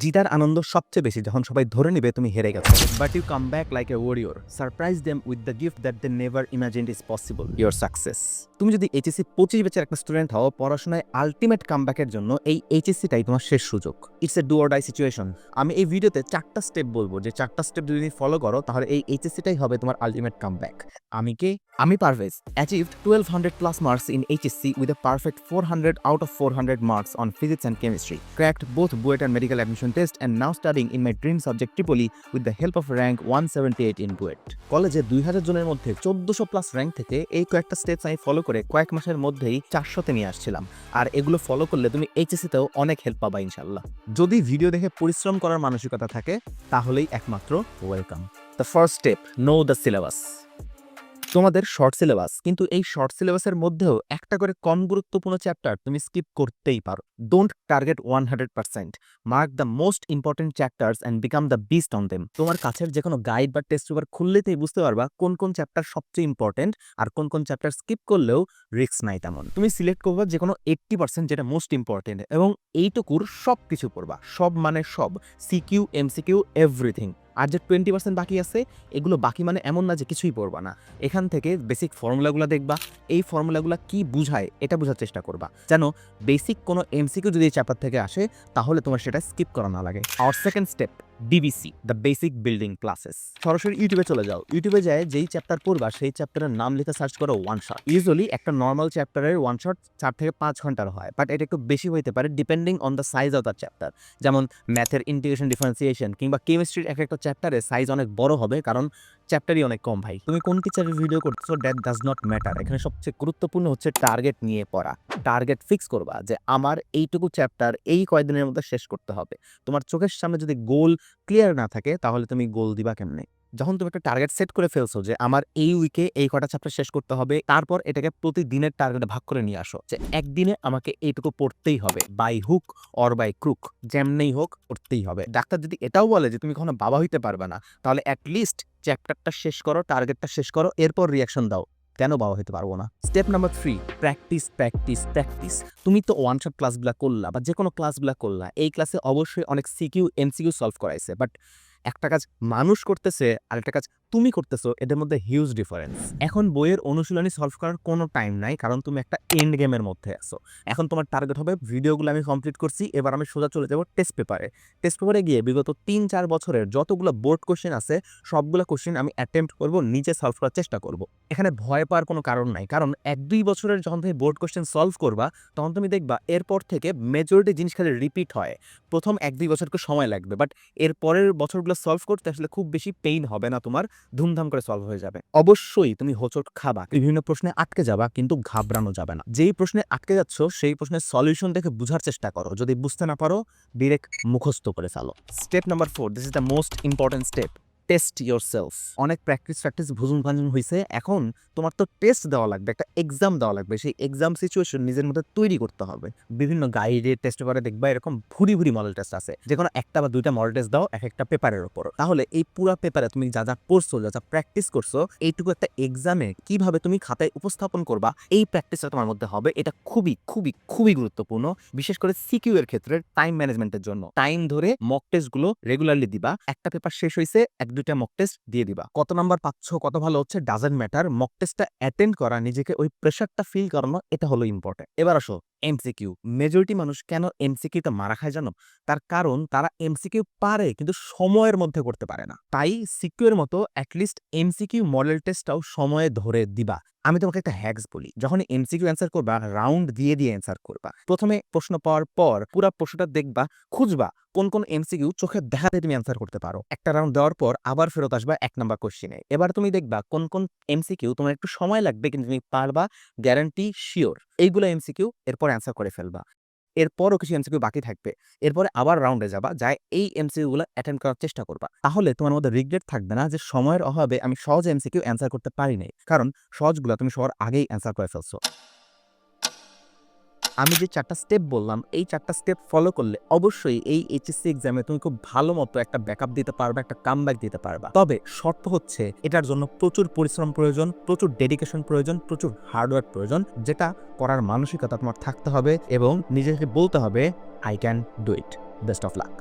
জিতার আনন্দ সবচেয়ে বেশি যখন সবাই ধরে নেবে তুমি হেরে গেছো। But you come back like a warrior surprise them with the gift that they never imagined is possible your success তুমি যদি এইচএসসি পঁচিশ ব্যাচের একটা স্টুডেন্ট হও পড়াশোনায় আলটিমেট কামব্যাকের জন্য এই এইচএসসিটাই তোমার শেষ সুযোগ। It's a do or die situation আমি এই ভিডিওতে চারটা স্টেপ বলব। যে চারটা স্টেপ যদি ফলো করো তাহলে এই এইচএসসিটাই হবে তোমার আলটিমেট কামব্যাক আমি কে? আমি Parvez achieved twelve hundred plus marks in HSC with a perfect four hundred out of four hundred marks on physics chemistry chemistry. Cracked BUET BUET and medical admission test and now studying in my dream subject, Tripoli, with the help of rank 178 in BUET. কলেজে দুই হাজার জনের মধ্যে চোদ্দশো plus rank থেকে এই কয়েকটা steps আমি ফলো করে কয়েক মাসের মধ্যেই চারশোতে নিয়ে আসছিলাম। আর এগুলো ফলো করলে তুমি এইচএসিতেও অনেক হেল্প পাবা ইনশাল্লাহ যদি ভিডিও দেখে পরিশ্রম করার মানসিকতা থাকে, তাহলেই একমাত্র welcome the first step know the syllabus তোমাদের শর্ট সিলেবাস কিন্তু এই শর্ট সিলেবাসের মধ্যেও একটা করে কম গুরুত্বপূর্ণ চ্যাপ্টার তুমি স্কিপ করতেই পারো। Don't target one hundred percent mark the most important chapters and become the beast on them তোমার কাছের যে কোনো গাইড বা টেস্ট পেপার খুললেতেই বুঝতে পারবা কোন কোন চ্যাপ্টার সবচেয়ে ইম্পর্টেন্ট আর কোন কোন চ্যাপ্টার স্কিপ করলেও রিস্ক নাই তেমন। তুমি সিলেক্ট করবা যে কোনো এইট্টি পার্সেন্ট যেটা মোস্ট ইম্পর্টেন্ট এবং এইটুকুর সব কিছু পড়বা। সব মানে সব। সিকিউ এমসিকিউ এভরিথিং আর যে টোয়েন্টি পার্সেন্ট বাকি আছে, এগুলো বাকি মানে এমন না যে কিছুই পড়বা না। এখান থেকে বেসিক ফর্মুলাগুলো দেখবা, এই ফর্মুলাগুলো কি বুঝায়, এটা বোঝার চেষ্টা করবা। যেন বেসিক কোনো এমসিকিউ যদি এই চ্যাপ্টার থেকে আসে, তাহলে তোমার সেটা স্কিপ করা না লাগে। আর second step DBC the basic building classes সরাসরি ইউটিউবে চলে যাও। ইউটিউবে যায়, যেই চ্যাপ্টার পড়বা, সেই চ্যাপ্টারের নাম লিখে সার্চ করো ওয়ান শট ইউজুয়ালি একটা নর্মাল চ্যাপ্টারের ওয়ান শট চার থেকে পাঁচ ঘণ্টার হয় বাট এটা একটু বেশি হইতে পারে depending on the size of the chapter যেমন ম্যাথের ইন্টিগ্রেশন ডিফারেন্সিয়েশন কিংবা কেমিস্ট্রির এক একটা চ্যাপ্টারে সাইজ অনেক বড় হবে, কারণ চ্যাপ্টারই অনেক কম, ভাই। তুমি কোন টিচারের ভিডিও করছ দ্যাট ডাজ নট ম্যাটার এখানে সবচেয়ে গুরুত্বপূর্ণ হচ্ছে টার্গেট নিয়ে পড়া। টার্গেট ফিক্স করবা যে আমার এইটুকু চ্যাপ্টার এই কয়দিনের মধ্যে শেষ করতে হবে। তোমার চোখের সামনে যদি গোল ক্লিয়ার না থাকে, তাহলে তুমি গোল দিবা কেমনে? যখন তুমি একটা টার্গেট সেট করে ফেলছো যে আমার এই উইকে এই কটা চ্যাপ্টার শেষ করতে হবে, তারপর এটাকে প্রতিদিনের টার্গেটে ভাগ করে নিয়ে আসো। যে একদিনে আমাকে এইটুকু পড়তেই হবে by hook or by crook যেমনেই হোক পড়তেই হবে। ডাক্তার যদি এটাও বলে যে তুমি কখনো বাবা হইতে পারবে না, তাহলে অ্যাটলিস্ট চ্যাপ্টারটা শেষ করো টার্গেটটা শেষ করো, এরপর রিয়াকশন দাও। কেন বাবা হতে পারব না? Step number three practice practice practice তুমি তো ওয়ান শট ক্লাসগুলো করলা বা যে কোনো ক্লাসগুলো করলা, এই ক্লাসে অবশ্যই অনেক সিকিউ এমসিকিউ সলভ করাইছে বাট একটা কাজ মানুষ করতেছে আর একটা কাজ তুমি করতেছো, এদের মধ্যে হিউজ ডিফারেন্স এখন বইয়ের অনুশীলনী সলভ করার কোনো টাইম নাই, কারণ তুমি একটা এন্ড গেমের মধ্যে আছো। এখন তোমার টার্গেট হবে ভিডিওগুলো আমি কমপ্লিট করছি, এবার আমি সোজা চলে যাব টেস্ট পেপারে টেস্ট পেপারে গিয়ে বিগত তিন চার বছরের যতগুলো বোর্ড কোশ্চেন আছে, সবগুলো কোশ্চেন আমি অ্যাটেম্প্ট করব, নিজে সলভ করার চেষ্টা করব। এখানে ভয় পাওয়ার কোনো কারণ নাই, কারণ এক দুই বছরের যখন তুমি বোর্ড কোশ্চেন সলভ করবা, তখন তুমি দেখবা এরপর থেকে মেজরিটি জিনিস খালি রিপিট হয়। প্রথম এক দুই বছরকে সময় লাগবে বাট এর পরের বছরগুলো সলভ করতে আসলে খুব বেশি পেইন হবে না তোমার। ধুমধাম করে সলভ হয়ে যাবে। অবশ্যই তুমি হোচট খাবা, বিভিন্ন প্রশ্নে আটকে যাবা, কিন্তু ঘাবড়ানো যাবে না। যেই প্রশ্নে আটকে যাচ্ছ, সেই প্রশ্নের সলিউশন দেখে বোঝার চেষ্টা করো। যদি বুঝতে না পারো ডিরেক্ট মুখস্থ করে ফেলো। Step number four this is the most important step test yourself অনেক প্র্যাকটিস প্র্যাকটিস ভুজুন ভাঞ্জন হয়েছে এখন তোমার তো টেস্ট দেওয়া লাগবে, একটা এক্সাম দেওয়া লাগবে। সেই এক্সাম সিচুয়েশন নিজের মধ্যে তৈরি করতে হবে। বিভিন্ন গাইডে টেস্ট পেপারে দেখবা এরকম ভুরি ভুরি মডেল টেস্ট আছে। যে কোনো একটা বা দুইটা মডেল টেস্ট দাও এক একটা পেপারের ওপর। তাহলে এই পুরো পেপারে তুমি যা যা পড়ছো যা যা প্র্যাকটিস করছ, এইটুকু একটা এক্সামে কীভাবে তুমি খাতায় উপস্থাপন করবা, এই প্র্যাকটিসটা তোমার মধ্যে হবে। এটা খুবই খুবই খুবই গুরুত্বপূর্ণ। বিশেষ করে সিকিউ এর ক্ষেত্রে টাইম ম্যানেজমেন্টের জন্য। টাইম ধরে মক টেস্টগুলো রেগুলারলি দিবা। একটা পেপার শেষ হয়েছে এক দুইটা মক টেস্ট দিয়ে দিবা। কত নাম্বার পাচ্ছ, কত ভালো হচ্ছে ডাজেন্ট ম্যাটার মক টেস্টটা অ্যাটেন্ড করা, নিজেকে ওই প্রেশারটা ফিল করানো, এটা হলো ইম্পর্টেন্ট এবার আসো এমসিকিউ মেজরিটি মানুষ কেন এমসিকিউতে মারা খায় জানো? তার কারণ তারা এমসিকিউ পারে, কিন্তু সময়ের মধ্যে করতে পারে না। তাই সিকিউ এর মতো অ্যাটলিস্ট এমসিকিউ মডেল টেস্টটাও সময়ে ধরে দিবা। আমি তোমাকে একটা হ্যাক্স বলি। যখন এমসিকিউ অ্যান্সার করবা রাউন্ড দিয়ে দিয়ে অ্যান্সার করবা। প্রথমে প্রশ্ন পাওয়ার পর পুরো প্রশ্নটা দেখবা, খুঁজবা কোন কোন এমসিকিউ চোখে দেখাতে তুমি অ্যান্সার করতে পারো। একটা রাউন্ড দেওয়ার পর আবার ফেরত আসবা এক নাম্বার কোশ্চেনে এবার তুমি দেখবা কোন কোন এমসিকিউ তোমার একটু সময় লাগবে, কিন্তু তুমি পারবা গ্যারান্টি শিওর এইগুলো এমসিকিউ এরপর অ্যান্সার করে ফেলবা। এরপরও কিছু এমসিকিউ বাকি থাকবে। এরপরে আবার রাউন্ডে যাবা, যায় এই এমসিকিউগুলো অ্যাটেন্ড করার চেষ্টা করবা। তাহলে তোমার মধ্যে রিগ্রেট থাকবে না যে সময়ের অভাবে আমি সহজ এমসিকিউ অ্যান্সার করতে পারি নাই। কারণ সহজগুলো তুমি সবার আগেই অ্যান্সার করে ফেলছো। আমি যে চারটা স্টেপ বললাম, এই চারটা স্টেপ ফলো করলে অবশ্যই এই এইচএসসি এক্সামে তুমি খুব ভালো মতো একটা ব্যাকআপ দিতে পারবে, একটা কামব্যাক দিতে পারবা। তবে শর্ত হচ্ছে, এটার জন্য প্রচুর পরিশ্রম প্রয়োজন, প্রচুর ডেডিকেশন প্রয়োজন, প্রচুর হার্ডওয়ার্ক প্রয়োজন, যেটা করার মানসিকতা তোমার থাকতে হবে এবং নিজেকে বলতে হবে I can do it best of luck